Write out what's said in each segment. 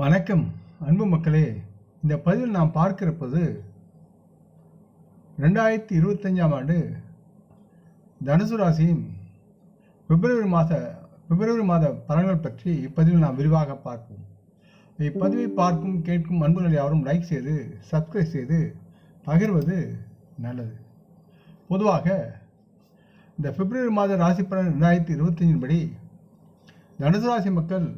வணக்கம் அன்பு மக்களே. இந்த பதிவில் நாம் பார்க்கிறப்பது ரெண்டாயிரத்தி இருபத்தஞ்சாம் ஆண்டு தனுசு ராசியின் பிப்ரவரி மாத பிப்ரவரி மாத பலன்கள் பற்றி இப்பதிவில் நாம் விரிவாக பார்ப்போம். இப்பதிவை பார்க்கும் கேட்கும் அன்புகள் யாரும் லைக் செய்து சப்ஸ்கிரைப் செய்து பகிர்வது நல்லது. பொதுவாக இந்த பிப்ரவரி மாத ராசி பலன் ரெண்டாயிரத்தி இருபத்தஞ்சின் படி தனுசு ராசி மக்கள்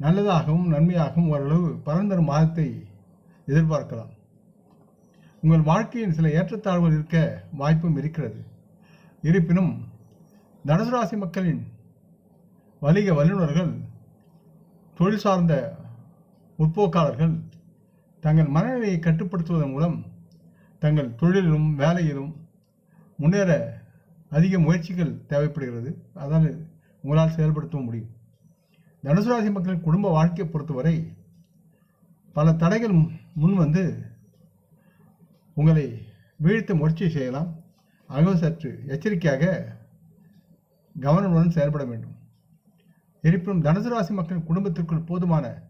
நல்லதாகவும் நன்மையாகவும் ஓரளவு பரந்தரும் மாதத்தை எதிர்பார்க்கலாம். உங்கள் வாழ்க்கையின் சில ஏற்றத்தாழ்வுகள் இருக்க வாய்ப்பும் இருக்கிறது. இருப்பினும் தனுசு ராசி மக்களின் வணிக வல்லுநர்கள் தொழில் சார்ந்த முற்போக்காளர்கள் தங்கள் மனநிலையை கட்டுப்படுத்துவதன் மூலம் தங்கள் தொழிலிலும் வேலையிலும் முன்னேற அதிக முயற்சிகள் தேவைப்படுகிறது. அதால் உங்களால் செயல்படுத்தவும் முடியும். தனுசு ராசி மக்களின் குடும்ப வாழ்க்கையை பொறுத்தவரை பல தடைகள் முன் வந்து உங்களை வீழ்த்த முயற்சி செய்யலாம். ஆகவே சற்று எச்சரிக்கையாக கவனமுடன் செயல்பட வேண்டும். இருப்பினும் தனுசு ராசி மக்களின் குடும்பத்திற்குள் போதுமான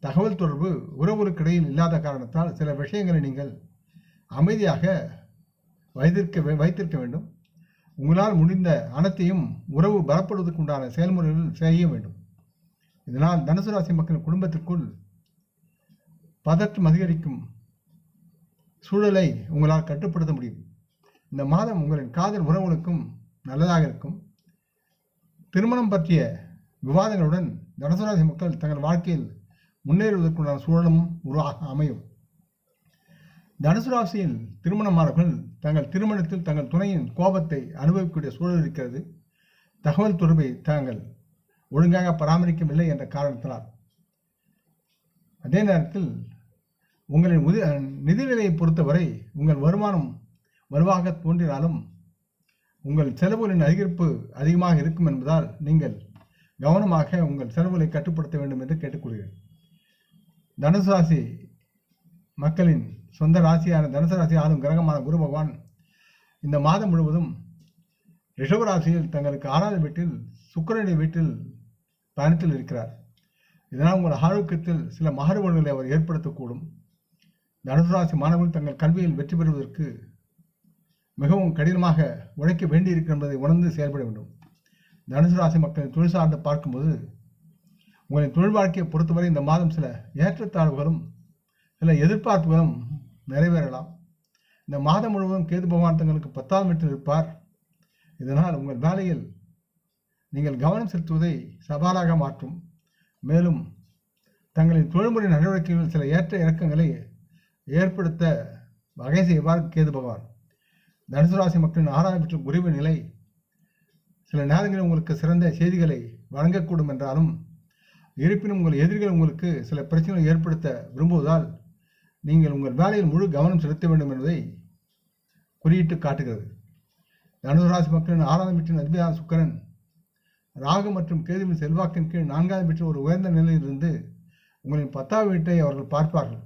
தகவல் தொடர்பு உறவுகளுக்கிடையில் இல்லாத காரணத்தால் சில விஷயங்களை நீங்கள் அமைதியாக வைத்திருக்க வே- வைத்திருக்க வேண்டும். உங்களால் முடிந்த அனைத்தையும் உறவு பலப்படுவதற்குண்டான செயல்முறைகள் செய்ய வேண்டும். இதனால் தனுசு ராசி மக்களின் குடும்பத்திற்குள் பதற்றம் அதிகரிக்கும் சூழலை உங்களால் கட்டுப்படுத்த முடியும். இந்த மாதம் உங்களின் காதல் உறவுகளுக்கும் நல்லதாக இருக்கும். திருமணம் பற்றிய விவாதங்களுடன் தனுசு ராசி மக்கள் தங்கள் வாழ்க்கையில் முன்னேறுவதற்குண்டான சூழலும் உருவாக அமையும். தனுசு ராசியில் திருமணமானவர்கள் தங்கள் திருமணத்தில் தங்கள் துணையின் கோபத்தை அனுபவிக்கக்கூடிய சூழல் இருக்கிறது. தகவல் தொடர்பை தாங்கள் ஒழுங்காக பராமரிக்கவில்லை என்ற காரணத்தினால். அதே நேரத்தில் உங்களின் உதி நிதிநிலையை பொறுத்தவரை உங்கள் வருமானம் வருவாக தோன்றினாலும் உங்கள் செலவுகளின் அதிகரிப்பு அதிகமாக இருக்கும் என்பதால் நீங்கள் கவனமாக உங்கள் செலவுகளை கட்டுப்படுத்த வேண்டும் என்று கேட்டுக்கொள்கிறேன். தனுசு ராசி மக்களின் சொந்த ராசியான தனுசு ராசி ஆளும் கிரகமான குரு பகவான் இந்த மாதம் முழுவதும் ரிஷபராசியில் தங்களுக்கு ஆறாவது வீட்டில் சுக்கரனுடைய வீட்டில் பயணத்தில் இருக்கிறார். இதனால் உங்கள் ஆரோக்கியத்தில் சில மாறுபாடுகளை அவர் ஏற்படுத்தக்கூடும். தனுசு ராசி மாணவர்கள் தங்கள் கல்வியில் வெற்றி பெறுவதற்கு மிகவும் கடினமாக உழைக்க வேண்டியிருக்கும் என்பதை உணர்ந்து செயல்பட வேண்டும். தனுசு ராசி மக்களின் தொழில் சார்ந்து பார்க்கும்போது உங்களின் தொழில் வாழ்க்கையை பொறுத்தவரை இந்த மாதம் சில ஏற்றத்தாழ்வுகளும் சில எதிர்பார்ப்புகளும் நிறைவேறலாம். இந்த மாதம் முழுவதும் கேது பகவான் தங்களுக்கு பத்தாம் வீட்டில் இருப்பார். இதனால் உங்கள் வேலையில் நீங்கள் கவனம் செலுத்துவதை சவாலாக மாற்றும். மேலும் தங்களின் தொழில்முறை நடவடிக்கைகளில் சில ஏற்ற இறக்கங்களை ஏற்படுத்த வகை செய்வார் கேது பகவான். தனுசு ராசி மக்களின் ஆறாம் மற்றும் குருவு நிலை சில நேரங்களில் உங்களுக்கு சிறந்த செய்திகளை வழங்கக்கூடும் என்றாலும் இருப்பினும் உங்கள் எதிரிகள் உங்களுக்கு சில பிரச்சனைகளை ஏற்படுத்த விரும்புவதால் நீங்கள் உங்கள் வேலையில் முழு கவனம் செலுத்த வேண்டும் என்பதை குறியிட்டு காட்டுகிறது. தனுசு ராசி மக்களின் ஆறாம் வீட்டின் அதிபதியான சுக்கரன் ராகு மற்றும் கேதுவின் செல்வாக்கின் கீழ் நான்காவது வீட்டில் ஒரு உயர்ந்த நிலையில் இருந்து உங்களின் பத்தாவது வீட்டை அவர்கள் பார்ப்பார்கள்.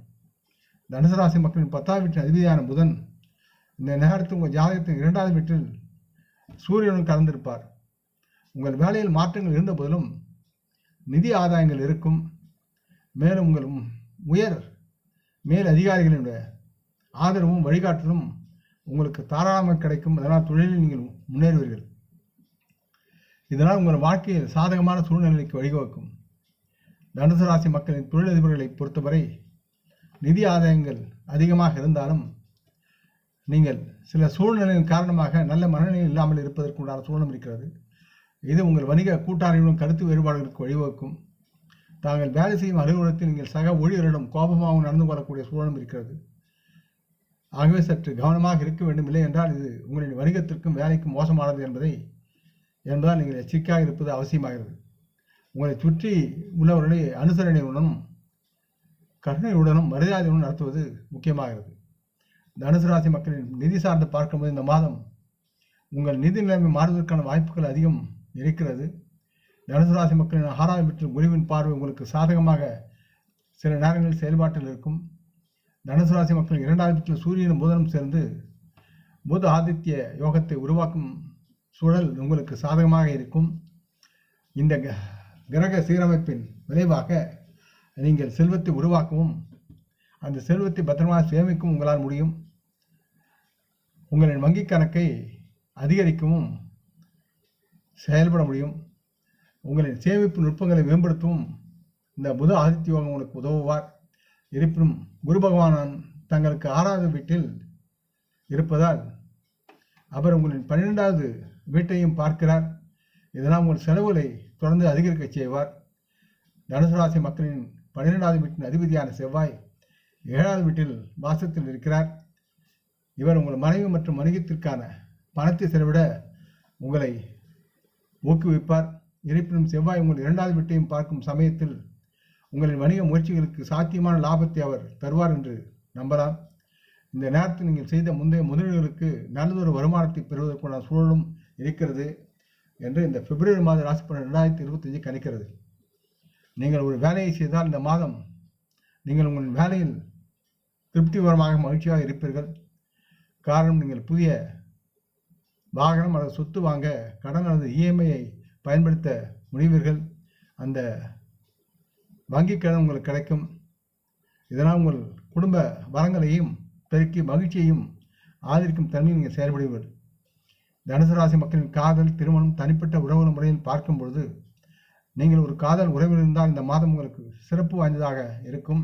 தனுசு ராசி மக்களின் பத்தாவது வீட்டின் அதிபதியான புதன் இந்த நேரத்தில் உங்கள் ஜாதகத்தின் இரண்டாவது வீட்டில் சூரியனும் கலந்திருப்பார். உங்கள் வேலையில் மாற்றங்கள் இருந்த போதிலும் நிதி ஆதாயங்கள் இருக்கும். மேலும் உங்கள் உயர் மேல் அதிகாரிகளினுடைய ஆதரவும் வழிகாட்டலும் உங்களுக்கு தாராளமாக கிடைக்கும். அதனால் தொழிலில் நீங்கள் முன்னேறுவீர்கள். இதனால் உங்கள் வாழ்க்கையில் சாதகமான சூழ்நிலைக்கு வழிவகுக்கும். தனுசு ராசி மக்களின் தொழிலதிபர்களை பொறுத்தவரை நிதி ஆதாயங்கள் அதிகமாக இருந்தாலும் நீங்கள் சில சூழ்நிலையின் காரணமாக நல்ல மனநிலை இல்லாமல் இருப்பதற்குண்டான சூழலும் இருக்கிறது. இது உங்கள் வணிக கூட்டாளிகளும் கருத்து வேறுபாடுகளுக்கு வழிவகுக்கும். தாங்கள் வேலை செய்யும் அலுவலகத்தில் நீங்கள் சக ஊழியரிடம் கோபமாகவும் நடந்து கொள்ளக்கூடிய சூழலும் இருக்கிறது. ஆகவே சற்று கவனமாக இருக்க வேண்டும். இல்லை என்றால் இது உங்களின் வணிகத்திற்கும் வேலைக்கும் மோசமானது என்பதை என்பதால் நீங்கள் எச்சரிக்கையாக இருப்பது அவசியமாகிறது. உங்களை சுற்றி உள்ளவர்களை அனுசரணையுடனும் கருணையுடனும் மரியாதையுடன் நடத்துவது முக்கியமாகிறது. தனுசு ராசி மக்களின் நிதி சார்ந்து பார்க்கும்போது இந்த மாதம் உங்கள் நிதி நிலைமை மாறுவதற்கான வாய்ப்புகள் அதிகம் இருக்கிறது. தனுசு ராசி மக்களின் ஆறாம் வீட்டில் குருவின் பார்வை உங்களுக்கு சாதகமாக சில நேரங்களில் செயல்பாட்டில் இருக்கும். தனுசு ராசி மக்களின் இரண்டாவது வீட்டில் சூரியனும் புதனும் சேர்ந்து புத ஆதித்ய யோகத்தை உருவாக்கும் சூழல் உங்களுக்கு சாதகமாக இருக்கும். இந்த க- கிரக சீரமைப்பின் விளைவாக நீங்கள் செல்வத்தை உருவாக்கவும் அந்த செல்வத்தை பத்திரமாக சேமிக்கவும் உங்களால் முடியும். உங்களின் வங்கிக் கணக்கை அதிகரிக்கவும் செயல்பட முடியும். உங்களின் சேமிப்பு நுட்பங்களை மேம்படுத்தவும் இந்த புத ஆதித்ய யோகம் உங்களுக்கு உதவுவார். இருப்பினும் குரு பகவான் தங்களுக்கு ஆறாவது வீட்டில் இருப்பதால் அவர் உங்களின் பன்னிரெண்டாவது வீட்டையும் பார்க்கிறார். இதெல்லாம் உங்கள் செலவுகளை தொடர்ந்து அதிகரிக்க செய்வார். தனுசு ராசி மக்களின் பன்னிரெண்டாவது வீட்டின் அதிபதியான செவ்வாய் ஏழாவது வீட்டில் வாசத்தில் இருக்கிறார். இவர் உங்கள் மனைவி மற்றும் வணிகத்திற்கான பணத்தை செலவிட உங்களை ஊக்குவிப்பார். இருப்பினும் செவ்வாய் உங்கள் இரண்டாவது வீட்டையும் பார்க்கும் சமயத்தில் உங்களின் வணிக முயற்சிகளுக்கு சாத்தியமான லாபத்தை அவர் தருவார் என்று நம்பலாம். இந்த நேரத்தில் நீங்கள் செய்த முந்தைய முதலீடுகளுக்கு நல்லதொரு வருமானத்தை பெறுவதற்கான சூழலும் இருக்கிறது என்று இந்த பிப்ரவரி மாத ராசி பலன் ரெண்டாயிரத்தி இருபத்தஞ்சு கணிக்கிறது. நீங்கள் ஒரு வேலையை செய்தால் இந்த மாதம் நீங்கள் உங்கள் வேலையில் திருப்திகரமாக மகிழ்ச்சியாக இருப்பீர்கள். காரணம் நீங்கள் புதிய வாகனம் அல்லது சொத்து வாங்க கடன் அல்லது இஎம்ஐயை பயன்படுத்த முடிவீர்கள். அந்த வங்கி கடன் உங்களுக்கு கிடைக்கும். இதனால் உங்கள் குடும்ப வரங்களையும் பெருக்கி மகிழ்ச்சியையும் ஆதரிக்கும் தன்மையில் நீங்கள் செயல்படுவீர்கள். தனுசு ராசி மக்களின் காதல் திருமணம் தனிப்பட்ட உறவு முறையில் பார்க்கும் பொழுது நீங்கள் ஒரு காதல் உறவில் இருந்தால் இந்த மாதம் உங்களுக்கு சிறப்பு வாய்ந்ததாக இருக்கும்.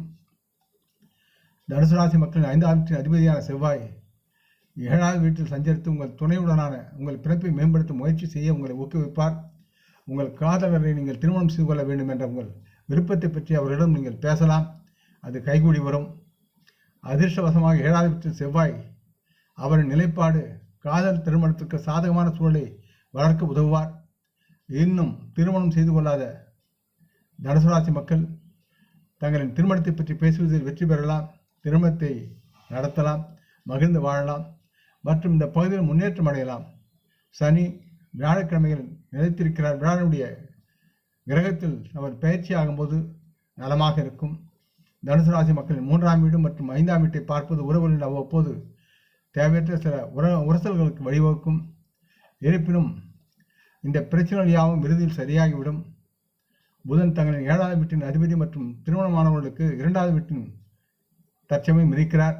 தனுசு ராசி மக்களின் ஐந்தாவது வீட்டின் அதிபதியான செவ்வாய் ஏழாவது வீட்டில் சஞ்சரித்து உங்கள் துணையுடனான உங்கள் பிறப்பை மேம்படுத்த முயற்சி செய்ய உங்களை ஊக்குவிப்பார். உங்கள் காதலரை நீங்கள் திருமணம் செய்து கொள்ள வேண்டும் என்ற உங்கள் விருப்பத்தை பற்றி அவரிடம் நீங்கள் பேசலாம். அது கைகூடி வரும். அதிர்ஷ்டவசமாக ஏழாவது வீட்டில் செவ்வாய் அவரின் நிலைப்பாடு காதல் திருமணத்திற்கு சாதகமான சூழலை வளர்க்க உதவுவார். இன்னும் திருமணம் செய்து கொள்ளாத தனுசுராசி மக்கள் தங்களின் திருமணத்தை பற்றி பேசுவதில் வெற்றி பெறலாம் திருமணத்தை நடத்தலாம் மகிழ்ந்து வாழலாம் மற்றும் இந்த பகுதியில் முன்னேற்றம் அடையலாம். சனி வியாழக்கிழமையில் நிலைத்திருக்கிறார். வியாழனுடைய கிரகத்தில் அவர் பயிற்சி ஆகும்போது நலமாக இருக்கும். தனுசு ராசி மக்களின் மூன்றாம் வீடு மற்றும் ஐந்தாம் வீட்டை பார்ப்பது உறவுகளின் அவ்வப்போது தேவையற்ற சில உர உரசல்களுக்கு வழிவகுக்கும். இருப்பினும் இந்த பிரச்சனைகள் யாவும் விருதியில் சரியாகிவிடும். புதன் தங்களின் ஏழாவது வீட்டின் அதிபதி மற்றும் திருமணமானவர்களுக்கு இரண்டாவது வீட்டின் தற்சமயம் இருக்கிறார்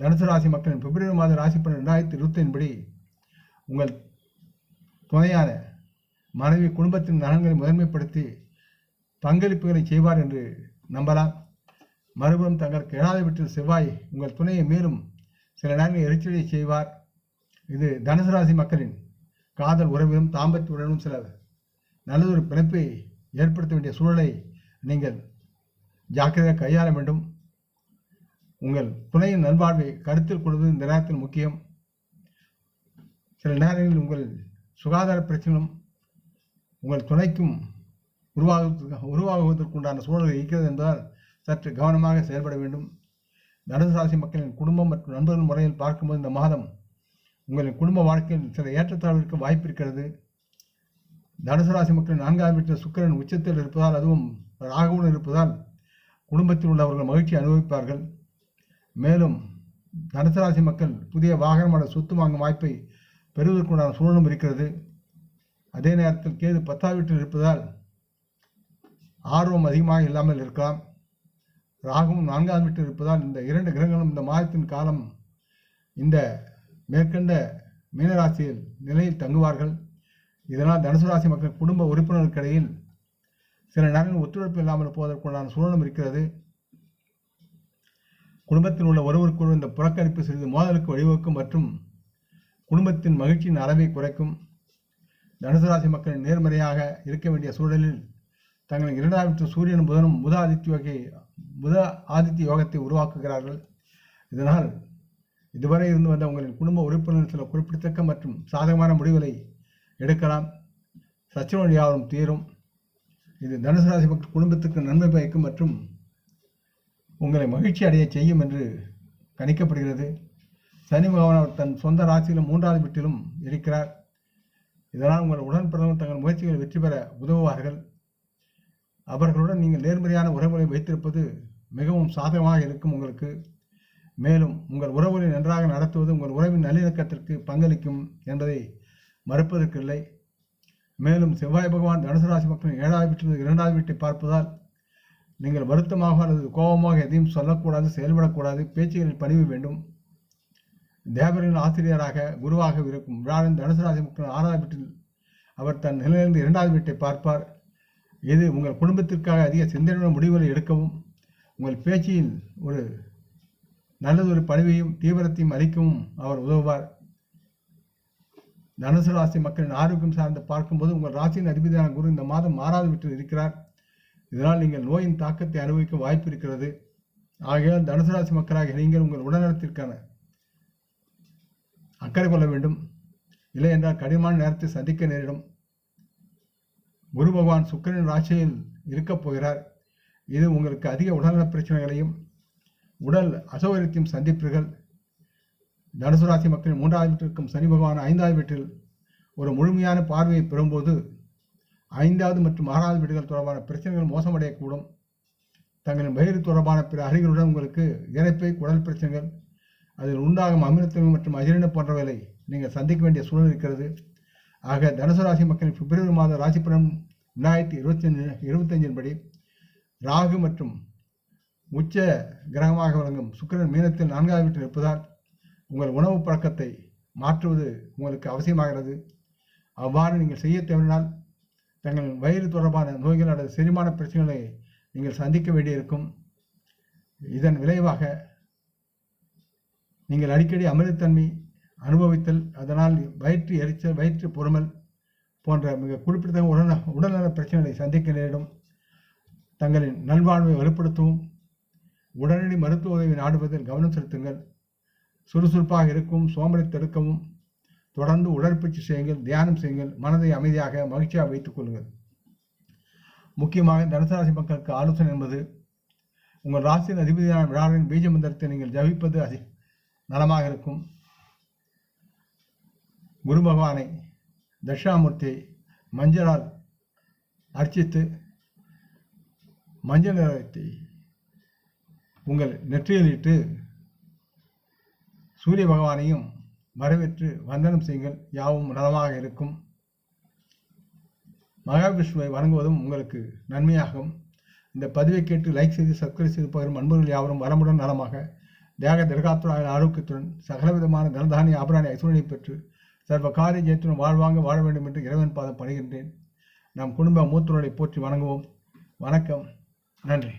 தனுசு ராசி மக்களின் பிப்ரவரி மாத ராசி பலன் ரெண்டாயிரத்தி இருபத்தின் படி உங்கள் துணையான மனைவி குடும்பத்தின் நலன்களை முதன்மைப்படுத்தி பங்களிப்புகளை செய்வார் என்று நம்பலாம். மறுபுறம் தங்களுக்கு ஏழாவது வீட்டில் செவ்வாய் உங்கள் துணையை மேலும் சில நேரங்களில் எரிச்சலை செய்வார். இது தனுசு ராசி மக்களின் காதல் உறவிலும் தாம்பத்தியுடனும் சில நல்லதொரு பிணைப்பை ஏற்படுத்த வேண்டிய சூழலை நீங்கள் ஜாக்கிரதையாக கையாள வேண்டும். உங்கள் துணையின் நல்வாழ்வை கருத்தில் கொள்வது இந்த நேரத்தில் முக்கியம். சில நேரங்களில் உங்கள் சுகாதார பிரச்சனையும் உங்கள் துணைக்கும் உருவாகுவதற்கு உருவாகுவதற்குண்டான சூழல்கள் இருக்கிறது என்பதால் சற்று கவனமாக செயல்பட வேண்டும். தனுசு ராசி மக்களின் குடும்பம் மற்றும் நண்பர்கள் முறையில் பார்க்கும்போது இந்த மாதம் உங்களின் குடும்ப வாழ்க்கையில் சில ஏற்றத்தாழ்விற்கு வாய்ப்பு இருக்கிறது. தனுசு ராசி மக்களின் நான்காம் வீட்டில் சுக்கரன் உச்சத்தில் இருப்பதால் அதுவும் ராகவும் இருப்பதால் குடும்பத்தில் உள்ளவர்கள் மகிழ்ச்சி அனுபவிப்பார்கள். மேலும் தனுசு ராசி மக்கள் புதிய வாகனம் அல்லது சொத்து வாங்கும் வாய்ப்பை பெறுவதற்குண்டான சூழலும் இருக்கிறது. அதே நேரத்தில் கேது பத்தாம் வீட்டில் இருப்பதால் ஆர்வம் அதிகமாக இல்லாமல் இருக்கலாம். ராகுவும் நான்காம் வீட்டில் இருப்பதால் இந்த இரண்டு கிரகங்களும் இந்த மாதத்தின் காலம் இந்த மேற்கண்ட மீனராசியில் நிலையில் தங்குவார்கள். இதனால் தனுசு ராசி மக்கள் குடும்ப உறுப்பினர்களுக்கிடையில் சில நேரங்கள் ஒத்துழைப்பு இல்லாமல் போவதற்குண்டான சூழலும் இருக்கிறது. குடும்பத்தில் உள்ள ஒருவருக்குள் இந்த புறக்கணிப்பு சிறிது மோதலுக்கு வழிவகுக்கும் மற்றும் குடும்பத்தின் மகிழ்ச்சியின் அளவை குறைக்கும். தனுசு ராசி மக்கள் நேர்மறையாக இருக்க வேண்டிய சூழலில் தங்களின் இரண்டாவது சூரியன் சூரியனும் புதனும் புத வகை புத ஆதித்ய யோகத்தை உருவாக்குகிறார்கள். இதனால் இதுவரை இருந்து வந்த உங்களின் குடும்ப உறுப்பினர் சில குறிப்பிடத்தக்க மற்றும் சாதகமான முடிவுகளை எடுக்கலாம். சச்சரவு தீரும். இது தனுசு ராசி மக்கள் குடும்பத்துக்கு நன்மை பயக்கும் மற்றும் உங்களை மகிழ்ச்சி அடைய செய்யும் என்று கணிக்கப்படுகிறது. சனி பகவான் அவர் தன் சொந்த ராசியிலும் மூன்றாவது வீட்டிலும் இருக்கிறார். இதனால் உங்கள் உடன் தங்கள் முயற்சிகளை வெற்றி பெற உதவுவார்கள். அவர்களுடன் நீங்கள் நேர்மறையான உறவுகளை வைத்திருப்பது மிகவும் சாதகமாக இருக்கும் உங்களுக்கு. மேலும் உங்கள் உறவுகளை நன்றாக நடத்துவது உங்கள் உறவின் நல்லிணக்கத்திற்கு பங்களிக்கும் என்பதை மறுப்பதற்கில்லை. மேலும் செவ்வாய் பகவான் தனுசு ராசி மக்களின் ஏழாவது வீட்டில் இரண்டாவது வீட்டை பார்ப்பதால் நீங்கள் வருத்தமாக அல்லது கோபமாக எதையும் சொல்லக்கூடாது செயல்படக்கூடாது பேச்சுகளில் பணிவு வேண்டும். தேவரின் ஆசிரியராக குருவாக இருக்கும் விழாவின் தனுசு ராசி மக்கள் ஆறாவது வீட்டில் அவர் தன் நிலையிலிருந்து இரண்டாவது வீட்டை பார்ப்பார். இது உங்கள் குடும்பத்திற்காக அதிக சிந்தனையுடன் முடிவுகளை எடுக்கவும் உங்கள் பேச்சில் ஒரு நல்லதொரு பணிவையும் தீவிரத்தையும் அளிக்கவும் அவர் உதவுவார். தனுசு ராசி மக்களின் ஆரோக்கியம் சார்ந்து பார்க்கும்போது உங்கள் ராசியின் அதிபதியான குரு இந்த மாதம் மாறாது விட்டு இருக்கிறார். இதனால் நீங்கள் நோயின் தாக்கத்தை அனுபவிக்க வாய்ப்பு இருக்கிறது. ஆகையால் தனுசு ராசி மக்களாக நீங்கள் உங்கள் உடல்நலத்திற்கான அக்கறை கொள்ள வேண்டும். இல்லை என்றால் கடினமான நேரத்தை சந்திக்க நேரிடும். குரு பகவான் சுக்கரன் ராசியில் இருக்கப் போகிறார். இது உங்களுக்கு அதிக உடல்நல பிரச்சனைகளையும் உடல் அசௌகரியத்தையும் சந்திப்பீர்கள். தனுசு ராசி மக்களின் மூன்றாவது வீட்டிற்கும் சனி பகவான் ஐந்தாவது வீட்டில் ஒரு முழுமையான பார்வையை பெறும்போது ஐந்தாவது மற்றும் ஆறாவது வீடுகள் தொடர்பான பிரச்சனைகள் மோசமடையக்கூடும். தங்களின் வயிறு தொடர்பான பிற அறிகளுடன் உங்களுக்கு இறைப்பை குடல் பிரச்சனைகள் அதில் உண்டாகும் அமிலத்தன்மை மற்றும் அஜீரணம் போன்றவைகளை நீங்கள் சந்திக்க வேண்டிய சூழல் இருக்கிறது. ஆக தனுசு ராசி மக்களின் பிப்ரவரி மாத ராசி பலன் ரெண்டாயிரத்தி இருபத்தஞ்சு இருபத்தஞ்சின் படி ராகு மற்றும் உச்ச கிரகமாக விளங்கும் சுக்கிரன் மீனத்தில் நான்காவது வீட்டில் இருப்பதால் உங்கள் உணவு பழக்கத்தை மாற்றுவது உங்களுக்கு அவசியமாகிறது. அவ்வாறு நீங்கள் செய்ய தேவையினால் தங்கள் வயிறு தொடர்பான நோய்கள் அல்லது செரிமான பிரச்சனைகளை நீங்கள் சந்திக்க வேண்டியிருக்கும். இதன் விளைவாக நீங்கள் அடிக்கடி அமிலத்தன்மை அனுபவித்தல் அதனால் வயிற்று எரிச்சல் வயிற்று பொறுமல் போன்ற மிக குறிப்பிடத்தக்க உடல்நல உடல்நல பிரச்சனைகளை சந்திக்க நேரிடும். தங்களின் நல்வாழ்வை வலுப்படுத்தவும் உடனடி மருத்துவ உதவி நாடுவதில் கவனம் செலுத்துங்கள். சுறுசுறுப்பாக இருக்கும் சோம்பலை தடுக்கவும் தொடர்ந்து உடற்பயிற்சி செய்யுங்கள் தியானம் செய்யுங்கள் மனதை அமைதியாக மகிழ்ச்சியாக வைத்துக் கொள்ளுங்கள். முக்கியமாக தனுசராசி மக்களுக்கு ஆலோசனை என்பது உங்கள் ராசியின் அதிபதியான விழாவின் பீஜ மந்திரத்தை நீங்கள் ஜபிப்பது அதி நலமாக இருக்கும். குரு பகவானை தட்சிணாமூர்த்தி மஞ்சளால் அர்ச்சித்து மஞ்சள் நிறத்தை உங்கள் நெற்றியில் இட்டு சூரிய பகவானையும் வரவேற்று வந்தனம் செய்யுங்கள். யாவும் நலமாக இருக்கும். மகாவிஷ்ணுவை வணங்குவதும் உங்களுக்கு நன்மையாகும். இந்த பதிவை கேட்டு லைக் செய்து சப்ஸ்கிரைப் செய்து பகிரும் அன்பர்கள் யாவரும் வரமுடன் நலமாக. தேக திருகாத்துடன் ஆரோக்கியத்துடன் சகலவிதமான தனதானிய ஆபராணி ஐஸ்வரனை பெற்று சர்வ காரிய ஜெயத்துடன் வாழ்வாங்க வாழ வேண்டும் என்று இறைவன் பாதம் படுகின்றேன் நம் குடும்ப மூத்தோரை போற்றி வணங்குவோம். வணக்கம். நன்றி.